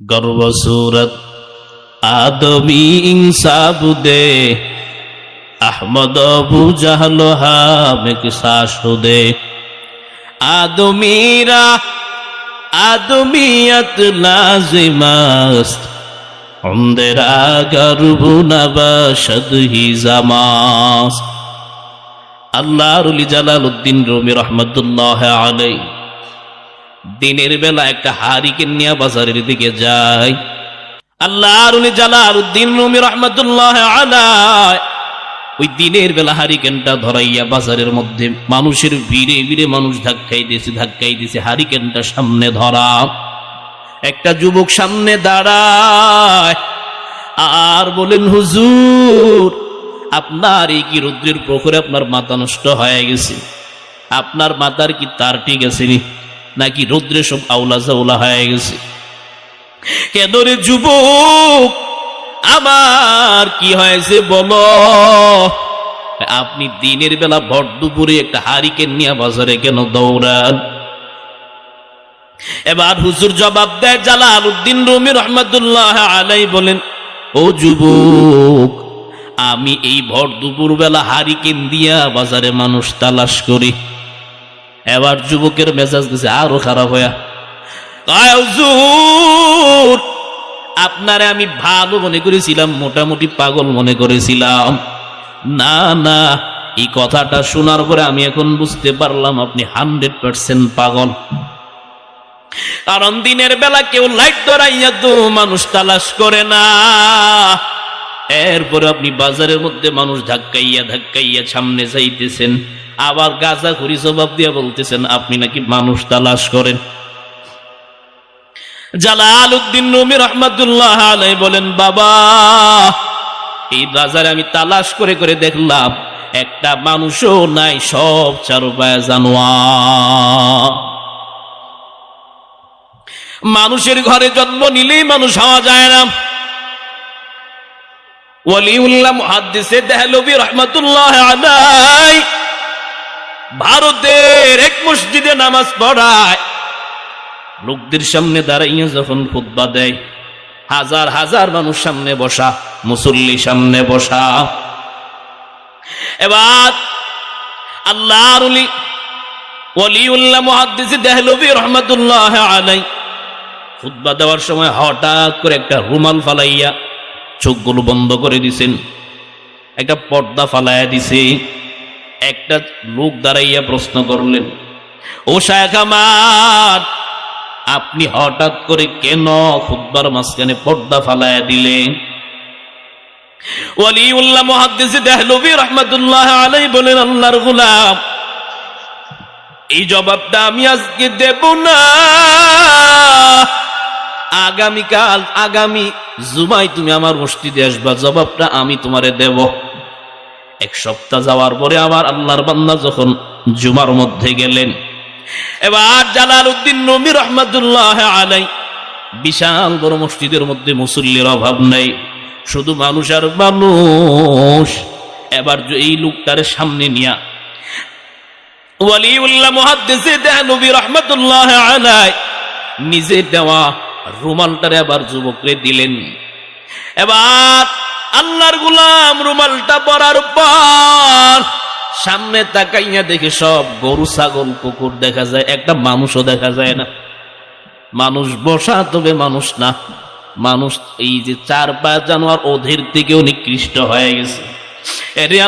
গর্বসুরত আদমি ইনসাব দে, আহমদ আবু জাহল হামেক শাশুদে আদমিরা আদমিয়ত লাজিমাস্ত অন্দেরা গর্বু নবাসদ হি জামাস। আল্লাহ রুলি জালাল উদ্দিন রমি রহমতুল্লাহ আলাই দিনের বেলা একটা হারিকেন নিয়ে বাজারের দিকে যায়। আল্লাহ জালাল উদ্দিন রমি আলাই ওই দিনের বেলা হারিকেনটা ধরাইয়া বাজারের মধ্যে মানুষের ভিড়ে ভিড়ে মানুষ ধাক্কাই দিয়েছে ধাক্কাই দিয়েছে হারিকেনটা সামনে ধরা। একটা যুবক সামনে দাঁড়ায়। আর বলেন, হুজুর, আপনার এই কি রুদ্রের প্রখরে আপনার মাথা নষ্ট হয়ে গেছে? আপনার মাথার কি তার ঠিক আছে নাকি রৌদ্রে সব আউলা জাউলা হয়ে গেছে। কেন রে যুবক? আমার কি হয়েছে বলো? আপনি দিনের বেলা ভর দুপুরে একটা হারিকেন নিয়ে বাজারে কেন দৌড়ান? এবার হুজুর জবাব দেয় জালাল উদ্দিন রুমি রহমতুল্লাহ আলাই বলেন, ও যুবক, আমি এই ভর দুপুর বেলা হারিকেন দিয়া বাজারে মানুষ তালাশ করি। এবার যুবকের মেজাজ দিছে, আরও খারাপ হুজুর, আপনারে আমি ভালো মনে করেছিলাম, মোটামুটি পাগল মনে করেছিলাম। না না, এই কথাটা শোনার পরে আমি এখন বুঝতে পারলাম আপনি হান্ড্রেড পার্সেন্ট পাগল। কারণ দিনের বেলা কেউ লাইট ধরাইয়া তো মানুষ তালাশ করে না। এরপরে আপনি বাজারের মধ্যে মানুষ ধাক্কাইয়া ধাক্কাইয়া সামনে যাইতেছেন। আবার গাজা ঘুরি জবাব দিয়ে বলতেছেন, আপনি নাকি মানুষ তালাশ করেন? জালাল উদ্দিন নবী রহমতুল্লাহ আলাই বলেন, বাবা, এই বাজারে আমি তালাশ করে করে দেখলাম, একটা মানুষও নাই, সব চারুপায় জানোয়ার। মানুষের ঘরে জন্ম নিলেই মানুষ হওয়া যায় না। ওয়ালিউল্লাহ মুহাদ্দিসে দেহলবি রহমতুল্লাহ আলাই ভারতের এক মসজিদে নামাজ পড়ায়। লোকদের সামনে দাঁড়াইয়া যখন খুতবা দেয়, হাজার হাজার মানুষ সামনে বসা, মুসল্লি সামনে বসা। এবার আল্লাহর উলি ওয়ালিউল্লাহ মুহাদ্দিসে দেহলবি রহমতুল্লাহ আলাই খুতবা দেওয়ার সময় হঠাৎ করে একটা রুমাল ফালাইয়া চোখগুলো বন্ধ করে দিছেন, একটা পর্দা ফালাইয়া দিছে। একটা লোক দাঁড়াইয়া প্রশ্ন করলেন, ও শায়খ আমার, আপনি হঠাৎ করে কেন খুতবার মাঝখানে পর্দা ফালাইয়া দিলেন? ওয়ালিউল্লাহ মুহাদ্দিস দেহলবি রহমাতুল্লাহ আলাই বলেন, আল্লাহর গোলাম, এই জবাবটা আমি আজকে দেব না। আগামীকাল, আগামী জুমাই তুমি আমার মসজিদে আসবা, জবাবটা আমি তোমারে দেব। এক সপ্তাহ যাওয়ার পরে আবার আল্লাহর বান্দা যখন জুমার মধ্যে গেলেন, এবার জালাল উদ্দিন নবী রহমতুল্লাহ আলাই বিশাল বড় মসজিদের মধ্যে মুসল্লির অভাব নেই, শুধু মানুষ আর মানুষ। এবার এই লোকটারে সামনে নিয়া নিজে দেওয়া রুমালটারে আবার যুবকরে দিলেন। এবার আল্লাহর গুলাম রুমালটা পরার পর সামনে তাকাইয়া দেখে সব গরু, ছাগল, কুকুর দেখা যায়, একটা মানুষও দেখা যায় না। মানুষ বসা তবে মানুষ না। মানুষ এই যে চার পাঁচ জানুয়ার ওদের থেকেও নিকৃষ্ট হয়ে গেছে। এরে